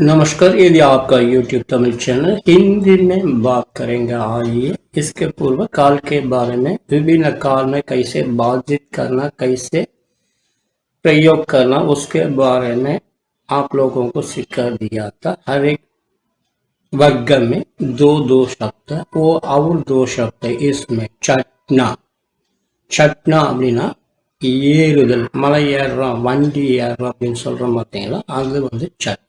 नमस्कार यदि आपका YouTube तमिल चैनल हिंदी में बात करेंगे आइए इसके पूर्व काल के बारे में विभिन्न काल में कैसे बातचीत करना कैसे प्रयोग करना उसके बारे में आप लोगों को सिखा दिया था हर एक वर्ग में दो दो शब्द है वो और दो शब्द है इसमें चटना சட்னா அப்படின்னா ஏறுதல் மலை ஏறுறோம் வண்டி ஏறுறோம் அப்படின்னு சொல்றோம் பார்த்தீங்களா அது வந்து சட்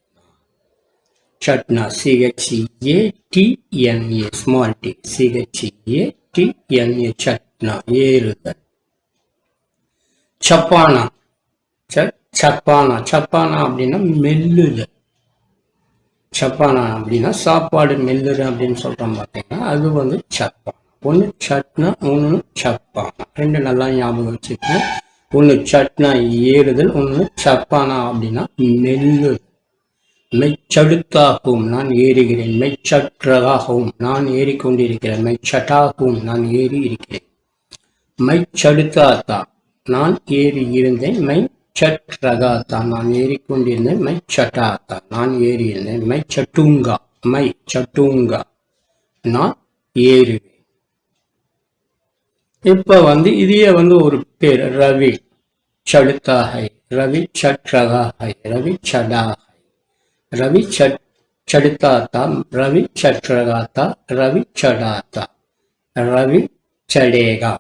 சட்னா சிஹெச்ஏடிஎன்ஏ ஸ்மால் டி சிஹெச்ஏடிஎன்ஏ சட்னா ஏறுதல். சப்பானா. ச- சப்பானா. சப்பானா அப்படின்னா மெல்லுதல். சப்பானா அப்படின்னா சாப்பாடு மெல்லுற அப்படின்னு சொல்கிறோம் பார்த்தீங்கன்னா அது வந்து சப்பானா ஒன்று சட்னா ஒன்று சப்பானா. ரெண்டு நல்லா ஞாபகம் வச்சுக்கணும் ஒன்று சட்னா ஏறுதல் ஒன்று சப்பானா அப்படின்னா மெல்லுதல். மெச்சடுத்தாகவும் நான் ஏறுகிறேன். மெச்சற்றகாகவும் நான் ஏறிக்கொண்டிருக்கிறேன். மெச்சட்டாகவும் நான் ஏறி இருக்கிறேன். மைச்சடுத்தாத்தா நான் ஏறி இருந்தேன். மை சட்ரகாத்தா நான் ஏறிக்கொண்டிருந்தேன். மை சட்டாத்தா நான் ஏறி இருந்தேன். மை சட்டுங்கா மை சட்டுங்கா நான் ஏறுவேன். இப்ப வந்து இதையே வந்து ஒரு பேர் ரவி சடுத்தாகை ரவி சற்றகாகை ரவி சடாகை ரவி சட் சடுத்தாத்தா ரவி சட்ரகாத்தா ரவி சடாத்தா. ரவி சடேகா.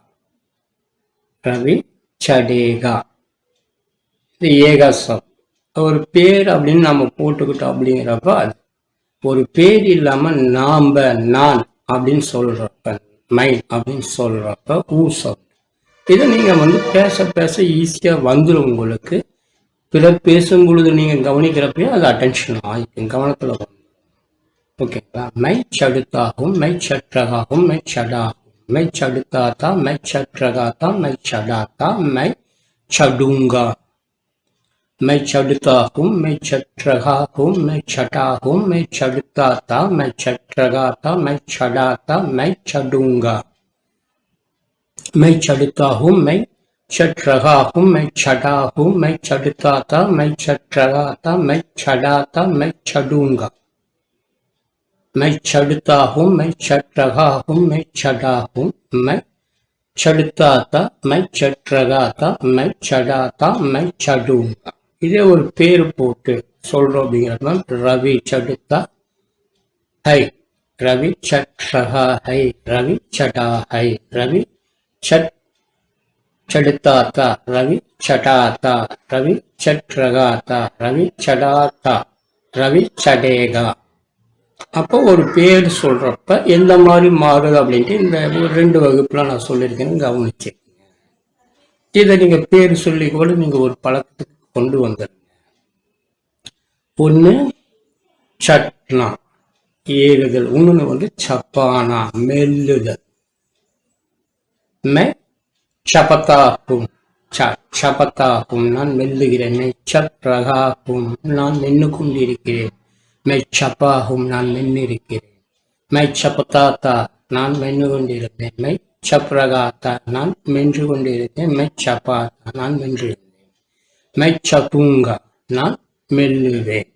ரவி சடேகா. இது ஏகாசம். ஒரு பேர் அப்படின்னு நம்ம போட்டுக்கிட்டோம் அப்படிங்கிறப்ப அது. ஒரு பேர் இல்லாம நாம நான் அப்படின்னு சொல்றப்ப மைன் அப்படின்னு சொல்றப்ப ஊசம். இதை நீங்க வந்து பேச பேச ஈஸியா வந்துடும் உங்களுக்கு. பிறர் பேசும் பொழுது நீங்க கவனிக்கிறப்பயே அது அட்டென்ஷன் ஆகிக்கும் கவனத்தில் வரும். ஓகேங்களா மை சடுத்தாகும் மை சற்றகாகும் மை சடாகும். மை சடுத்தாத்தா மை சற்றகாத்தா மை சடாத்தா மை சடுங்கா. மை சடுத்தாகும் மை சற்றகாகும் மை சடாகும் மை சடுத்தாத்தா மை சற்றகாத்தா மை சடாத்தா மை சடுங்கா. மை சடுத்தாகும் மை சற்றகாகும் மை சடாகும் மை சடுத்தாத்தா மை சற்றகாத்தா மை சடாத்தா மை சடுங்கா மை சடுத்தாகும் மை சற்றகாகும் மை சடாகும் மை சடுத்தாத்தா மை சற்றகாத்தா மை சடாத்தா மை சடுங்கா இதே ஒரு பேர் போட்டு சொல்றோம் அப்படிங்கிறது ரவி சடுத்தா ஹை ரவி சட்ரகா ஹை ரவி சடா ஹை ரவி சட் சடுத்தாத்தா ரவி சடாத்தா ரவி சட்ரகாத்தா ரவி சடாத்தா ரவி சடேகா அப்போ ஒரு பேர் சொல்றப்ப எந்த மாதிரி மாறுது அப்படின்ட்டு இந்த ஒரு ரெண்டு வகுப்புல நான் சொல்லியிருக்கேன்னு கவனிச்சு. இதை நீங்க பேர் சொல்லி கூட நீங்க ஒரு பழக்கத்துக்கு கொண்டு வந்துடுங்க ஒண்ணு சட்னா. ஏறுதல் இன்னொன்று வந்து சப்பானா மெல்லுதல். மெ சபத்தாகும் ச சபத்தாகும் நான் மெல்லுகிறேன். மெச்சப்ரகாகும் நான் நின்று கொண்டிருக்கிறேன் மெச்சப்பாகும் நான் மென்னிருக்கிறேன் மெச்சபத்தாத்தா நான் மென்று கொண்டிருந்தேன் மெச்சப்ரகாத்தா நான் மென்று கொண்டிருந்தேன் மெச்சப்பாத்தா நான் மென்றிருந்தேன் மெச்சபூங்கா நான் மெல்லுவேன்.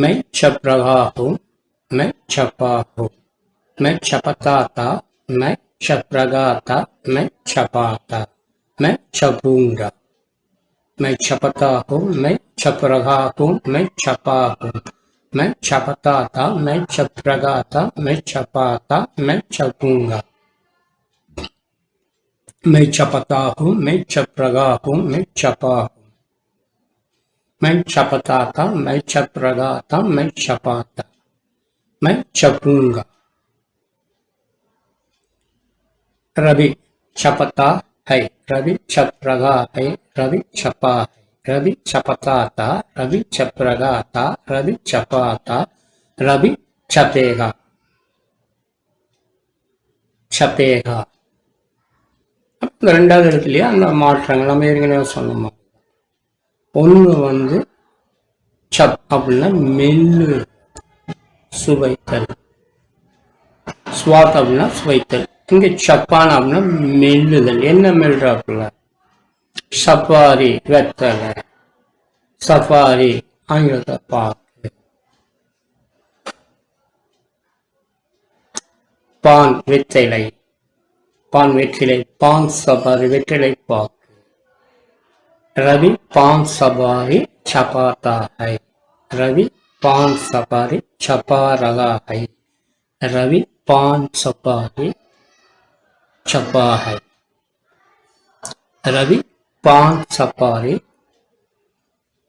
வந்துருச்சுன்னா மை சபத்தாகும் மை சப்ரகாகும் மை சப்பாகும் மை சபத்தாத்தா மை சப்ரகாத்தா மை சபாத்தா மை சபூங்கா மை சபத்தாகும் மை சப்ரகாகும் மை சப்பாகும் மை சபத்தாத்தா மை சப்ரகாத்தா மை சபாத்தா மை சபூங்கா மை சபத்தாகும் மை சப்ரகாகும் மை மை சபூங்கா ரவி சபத்தா ஹை ரவி சப்ரகா ஹை ரவி சபா ஹை ரவி சபதாத்தா ரவி சப்ரகாத்தா ரவி சபாத்தா ரவி சபேகா சபேகா இந்த ரெண்டாவது இடத்துலயே அந்த மாற்றங்கள் நம்ம ஏற்கனவே சொன்னோம் ஒன்று வந்து சப் அப்படின்னா மெல்லு சுவைத்தல். ஸ்வாத் அப்படின்னா சுவைத்தல். இங்க சப்பான் அப்படின்னா மெல்லுதல். என்ன மெல்றாப்புல? சஃபாரி வெத்தலை. சஃபாரி ஆங்கிலத்தை பாக்கு. பான் வெத்தலை பான் வெற்றிலை பான் சஃபாரி வெற்றிலை பாக்கு. ரவி பான் சபாரி சபாதாகை. ரவி பான் சபாரி சபாரகாகை. ரவி பான் சபாரி சபாகை. ரவி பான் சபாரி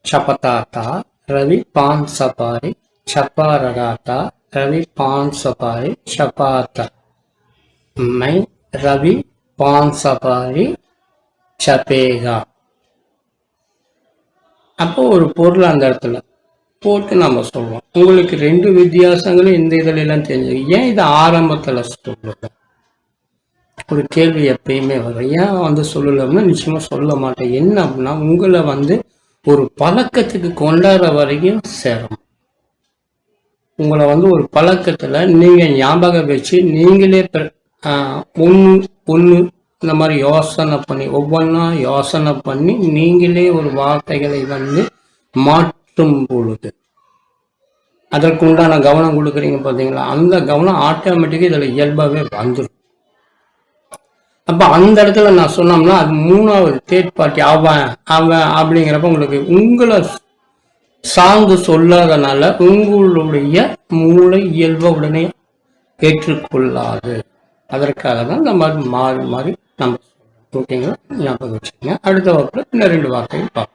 சபதாத்தா. ரவி பான் சபாரி சபாரகாத்தா. ரவி பான் சபாரி சபாத்தா. மை ரவி பான் சபாரி சபேகா. அப்போ ஒரு பொருள் அந்த இடத்துல போட்டு நம்ம சொல்லுவோம் உங்களுக்கு ரெண்டு வித்தியாசங்களும் இந்த இதுல எல்லாம் தெரிஞ்சு ஏன் இதை ஆரம்பத்துல சொல்லுங்க ஒரு கேள்வி எப்பயுமே வரும். ஏன் வந்து சொல்லலன்னா நிச்சயமா சொல்ல மாட்டேன். என்ன அப்படின்னா உங்களை வந்து ஒரு பழக்கத்துக்கு கொண்டாடுற வரைக்கும் சேரும். உங்களை வந்து ஒரு பழக்கத்துல நீங்கள் ஞாபகம் வச்சு நீங்களே ஒன்று ஒன்று இந்த மாதிரி யோசனை பண்ணி ஒவ்வொன்றா யோசனை பண்ணி நீங்களே ஒரு வார்த்தைகளை வந்து மாற்றும் பொழுது. அதற்கு உண்டான கவனம் கொடுக்குறீங்க பார்த்தீங்களா? அந்த கவனம் ஆட்டோமேட்டிக்காக இதில் இயல்பாகவே வந்துடும் அப்போ அந்த இடத்துல நான் சொன்னோம்னா அது மூணாவது தேர்ட் பார்ட்டி அவன் அவன் அப்படிங்கிறப்ப உங்களுக்கு உங்களை சார்ந்து சொல்லாதனால உங்களுடைய மூளை இயல்பை உடனே ஏற்றுக்கொள்ளாது. அதற்காக தான் இந்த மாதிரி மாறி மாறி நம்ம ஓகேங்களா ஞாபகம் வச்சுக்கோங்க அடுத்த வகுப்பில் இன்னும் ரெண்டு வார்த்தைகள் பார்ப்போம்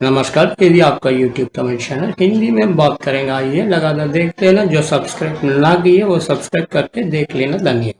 नमस्कार यदि आपका YouTube तमिल चैनल हिंदी में बात करेंगे आइए लगातार देखते हैं ना जो सब्सक्राइब ना किए वो सब्सक्राइब करके देख लेना धन्यवाद